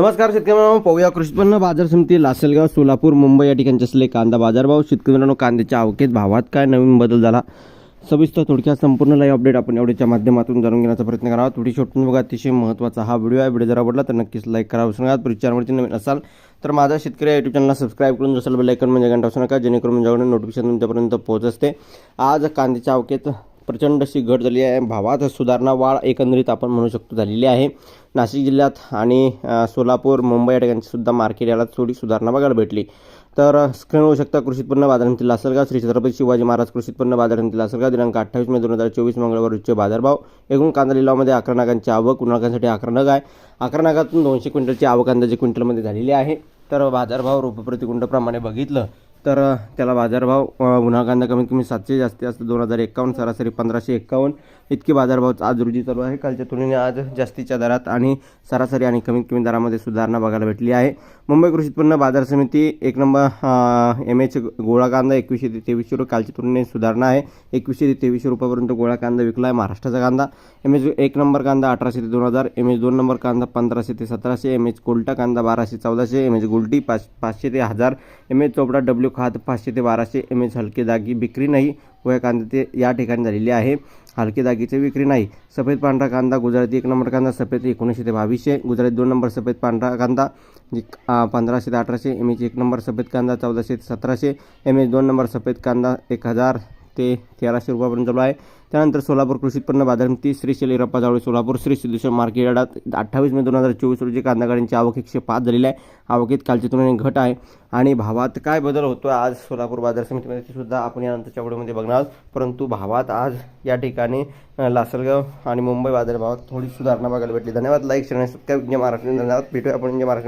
नमस्कार शेतकरी मित्रांनो पाहूया कृषी उत्पन्न बाजार समिती लासलगाव सोलापूर मुंबई या ठिकाणचे असले कांदा बाजारभाव शेतकरी मित्रांनो कांद्याच्या आवकेत भावात काय नवीन बदल झाला? सविस्तर थोडक्यात संपूर्ण लाईव्ह अपडेट आपण एवढ्याच्या माध्यमातून जाणून घेण्याचा प्रयत्न करावा. थोडी शॉर्टून बघा. अतिशय महत्त्वाचा हा व्हिडिओ आहे. व्हिडिओ जर आवडला तर नक्कीच लाईक करा. विसरू नका. परिचारवरती नवीन असाल तर माझा शेतकरी यूट्यूब चॅनलला सबस्क्राईब करून जसं बेलायकन म्हणजे घंटा असू नका. जेणेकरून माझ्याकडून नोटिफिकेशन तुमच्यापर्यंत पोहोच असते. आज कांद्याच्या आवकेत प्रचंड अशी घट झाली आहे. भावात सुधारणा वाढ एकंदरीत आपण म्हणू शकतो झालेली आहे. नाशिक जिल्ह्यात आणि सोलापूर मुंबई या ठिकाणीसुद्धा मार्केट याला थोडी सुधारणा बघायला भेटली. तर स्क्रीन होऊ शकता कृषी उत्पन्न बाजार समिती लासलगाव श्री छत्रपती शिवाजी महाराज कृषी उत्पन्न बाजार समिती लासलगाव दिनांक अठ्ठावीस मे दोन हजार चोवीस मंगळवार उच्च बाजारभाव. एकूण कांदा लिलावामध्ये अकरा नागांची आवक उन्हाळकांसाठी अकरा नग आहे. अकरा नागातून दोनशे क्विंटलची आवक अंदाजे क्विंटलमध्ये झालेली आहे. तर बाजारभाव रोपप्रतिकुंडप्रमाणे बघितलं तर त्याला बाजारभाव अ, कांदा कमीत कमी सातशे जास्ती असतो. दोन हजार एकावन्न सरासरी पंधराशे एकावन्न. इतके बाजारभाव आज रोजी चालू आहे. कालच्या तुलनेने आज जास्तीच्या दरात आणि सरासरी आणि कमीत कमी दरामध्ये सुधारणा बघायला भेटली आहे. मुंबई कृषी उत्पन्न बाजार समिती एक नंबर एम एच गोळा कांदा एकवीसशे ते तेवीसशे रुपये. कालच्या तुलनेने सुधारणा आहे. एकवीसशे ते तेवीसशे रुपयापर्यंत गोळा कांदा विकला आहे महाराष्ट्राचा कांदा. एम एच एक नंबर कांदा अठराशे ते दोन हजार. एम एच दोन नंबर कांदा पंधराशे ते सतराशे. एम एच कोलटा कांदा बाराशे चौदाशे. एम एच गोल्टी पाच पाचशे ते हजार. एम एच चोपडा डब्ल्यू खात पाचशे ते बाराशे एम एच हलके दागी विक्री नाही व कांदा ते या ठिकाणी झालेली आहे. हलके दागीचे विक्री नाही. सफेद पांढरा कांदा गुजराती एक नंबर कांदा सफेद एकोणीसशे ते बावीसशे गुजराती दोन नंबर सफेद पांढरा कांदा पंधराशे ते अठराशे एम एच एक नंबर सफेद कांदा चौदाशे ते सतराशे एम एच दोन नंबर सफेद कांदा एक हजार ते तेराशे रुपयापर्यंत चालू आहे. त्यानंतर सोलापूर कृषी उत्पन्न बाजार समिती श्री शैलीरप्पा जावळे सोलापूर श्री सिद्धेश्वर मार्केट यार्डात अठ्ठावीस मे दोन हजार चोवीस रोजी कांदा गाड्यांची आवक एकशे पाच झालेली आहे. आवकीत कालच्या तुलनेने घट आहे. आणि भावात काय बदल होतो आज सोलापूर बाजार समितीमध्ये सुद्धा आपण यानंतरच्या व्हिडिओमध्ये बघणार आहोत. परंतु भावात आज या ठिकाणी लासलगाव आणि मुंबई बाजार भावात थोडी सुधारणा बघायला भेटली. धन्यवाद. लाईक शेअर सबस्क्राईब जय महाराष्ट्र धन्यवाद. भेटूया आपण जय महाराष्ट्र